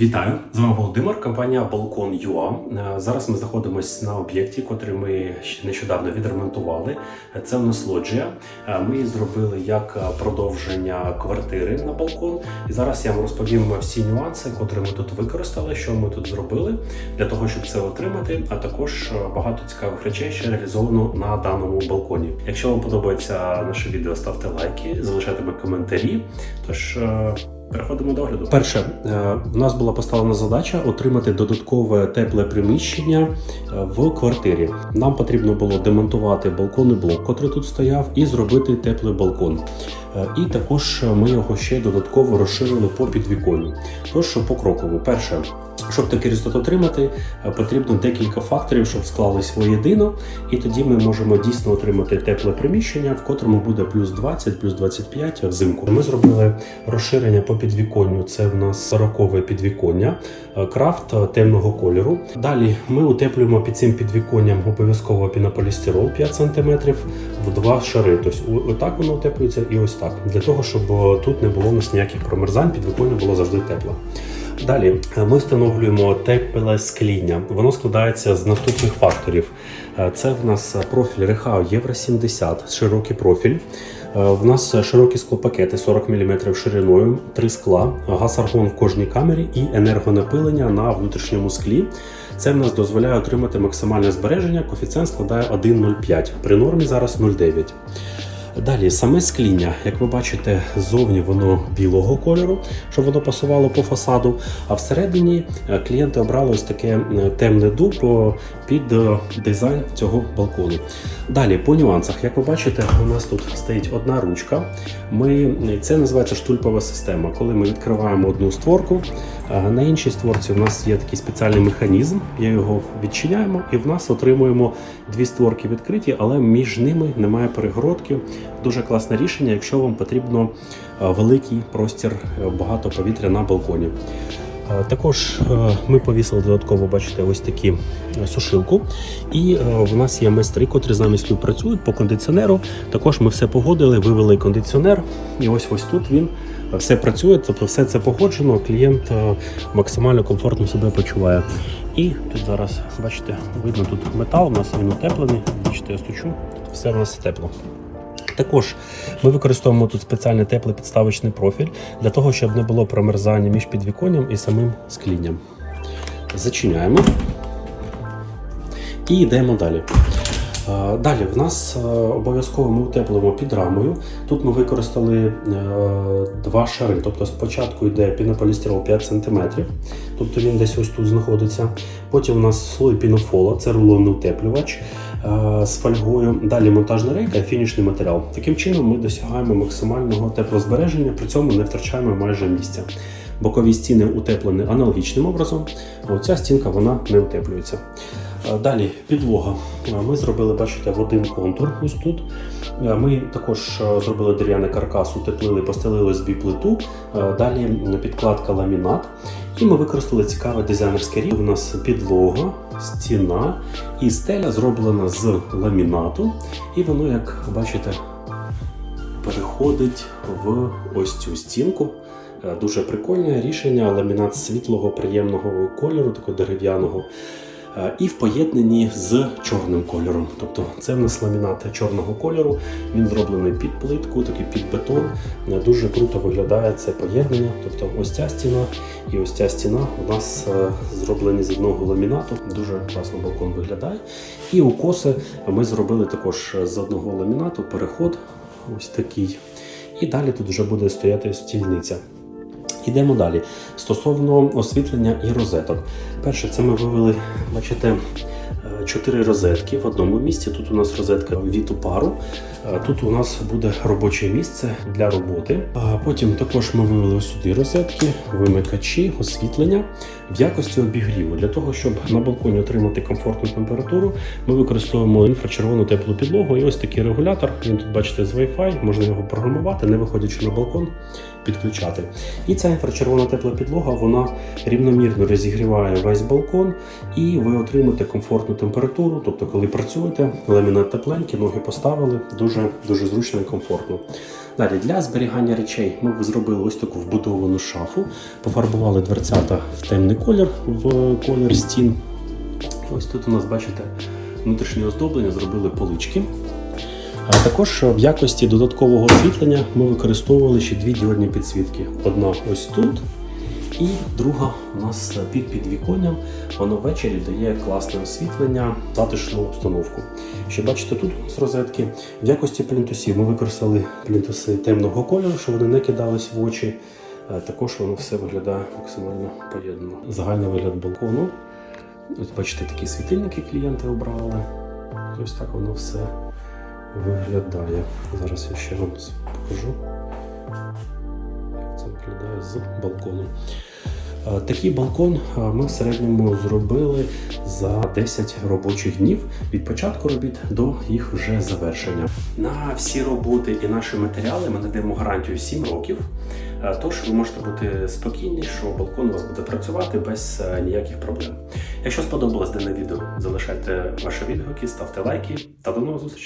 Вітаю! З вами Володимир, компанія Балкон Юа. Зараз ми знаходимося на об'єкті, котрий ми нещодавно відремонтували. Це в нас лоджія. Е, Ми її зробили як продовження квартири на балкон. І зараз я вам розповім всі нюанси, котрі ми тут використали, що ми тут зробили для того, щоб це отримати. А також е, багато цікавих речей ще реалізовано на даному балконі. Якщо вам подобається наше відео, ставте лайки, залишайте коментарі. Тож. Переходимо до огляду. Перше, е, в нас була поставлена задача отримати додаткове тепле приміщення е, в квартирі. Нам потрібно було демонтувати балконний блок, котрий тут стояв, і зробити теплий балкон. І також ми його ще додатково розширили по підвіконню. Тож покроково. Перше, щоб такий результат отримати, е, потрібно декілька факторів, щоб склались воєдино, і тоді ми можемо дійсно отримати тепле приміщення, в котрому буде плюс 20, плюс 25 взимку. Ми зробили розширення по підвіконню. Це в нас 40 підвіконня, е, крафт е, темного кольору. Далі ми утеплюємо під цим підвіконням обов'язково пінополістирол 5 см в два шари. Тобто отак воно утеплюється і ось так. Для того, щоб е, тут не було у нас ніяких промерзань, підвіконня було завжди тепло. Далі е, ми встановлюємо тепле скління. Воно складається з наступних факторів. Е, Це в нас профіль Рехау Євро 70, широкий профіль. В нас широкі склопакети 40 мм шириною, три скла, газ-аргон в кожній камері і енергонапилення на внутрішньому склі. Це в нас дозволяє отримати максимальне збереження. Коефіцієнт складає 1,05. При нормі зараз 0,9. Далі саме скління, як ви бачите, ззовні воно білого кольору, щоб воно пасувало по фасаду. А всередині е, клієнти обрали ось таке темне дуб під е, дизайн цього балкону. Далі по нюансах, як ви бачите, у нас тут стоїть одна ручка. Ми, це називається штульпова система. Коли ми відкриваємо одну створку, на іншій створці у нас є такий спеціальний механізм. Я його відчиняємо, і в нас отримуємо дві створки відкриті, але між ними немає перегородки. Дуже класне рішення, якщо вам потрібно е, великий простір, е, багато повітря на балконі. Також е, ми повісили додатково, бачите, ось такі е, сушилку. І е, в нас є майстри, котрі з нами співпрацюють по кондиціонеру. Також ми все погодили, вивели кондиціонер. І ось ось тут він все працює, тобто все це погоджено. Клієнт максимально комфортно себе почуває. І тут зараз, бачите, видно тут метал, у нас він утеплений. Бачите, я стучу, все у нас тепло. Також ми використовуємо тут спеціальний теплий підставочний профіль для того, щоб не було промерзання між підвіконням і самим склінням. Зачиняємо і йдемо далі. Е, Далі в нас е, обов'язково ми утеплимо під рамою. Тут ми використали е, два шари. Тобто спочатку йде пінополістирол 5 см, тобто він десь ось тут знаходиться. Потім у нас слой пінофола, це рулонний утеплювач з фольгою. Далі монтажна рейка фінішний матеріал. Таким чином ми досягаємо максимального теплозбереження, при цьому не втрачаємо майже місця. Бокові стіни утеплені аналогічним образом, а оця стінка вона не утеплюється. Е, Далі підлога. Е, Ми зробили, бачите, в один контур ось тут. Е, Ми також е, зробили дерев'яний каркас, утеплили, постелили збі плиту. Е, Далі підкладка ламінат. І ми використали цікаве дизайнерське рівень. У нас підлога, стіна і стеля зроблена з ламінату. І воно, як бачите, переходить в ось цю стінку. Е, Дуже прикольне рішення, ламінат світлого, приємного кольору, такого дерев'яного. Е, І в поєднанні з чорним кольором. Тобто це в нас ламінат чорного кольору. Він зроблений під плитку, такий під бетон. Е, Дуже круто виглядає це поєднання. Тобто ось ця стіна і ось ця стіна у нас е, зроблені з одного ламінату. Дуже класно балкон виглядає. І укоси ми зробили також з одного ламінату переход ось такий. І далі тут вже буде стояти стільниця. Ідемо далі. Стосовно освітлення і розеток. Перше, це ми вивели, бачите, чотири розетки в одному місці. Тут у нас розетка від пару. Е, Тут у нас буде робоче місце для роботи. А Потім також ми вивели сюди розетки, вимикачі, освітлення в якості обігріву. Для того, щоб на балконі отримати комфортну температуру, ми використовуємо інфрачервону теплу підлогу і ось такий регулятор. Він тут бачите з Wi-Fi, можна його програмувати, не виходячи на балкон, підключати. І ця інфрачервона тепла підлога вона рівномірно розігріває весь балкон, і ви отримаєте комфортну температуру. Тобто, коли працюєте, ламінат тепленький, ноги поставили, дуже дуже зручно і комфортно. Далі для зберігання речей ми зробили ось таку вбудовану шафу, пофарбували дверцята в темний колір в колір стін. Ось тут у нас, бачите, внутрішнє оздоблення, зробили полички. А також в якості додаткового освітлення ми використовували ще дві діодні підсвітки. Одна ось тут, і друга у нас під підвіконням. Воно ввечері дає класне освітлення, затишну обстановку. Ще бачите тут з розетки. В якості плінтусів ми використали плінтуси темного кольору, щоб вони не кидались в очі. Е, Також воно все виглядає максимально поєднано. Загальний вигляд балкону. Ось бачите, такі світильники клієнти обрали. Ось так воно все виглядає. Зараз я ще вам покажу, виглядає з балкону. Е, Такий балкон е, ми в середньому зробили за 10 робочих днів від початку робіт до їх вже завершення. На всі роботи і наші матеріали ми надаємо гарантію 7 років. Е, Тож ви можете бути спокійні, що балкон у вас буде працювати без ніяких проблем. Якщо сподобалось дане відео, залишайте ваші відгуки, ставте лайки та до нових зустрічей.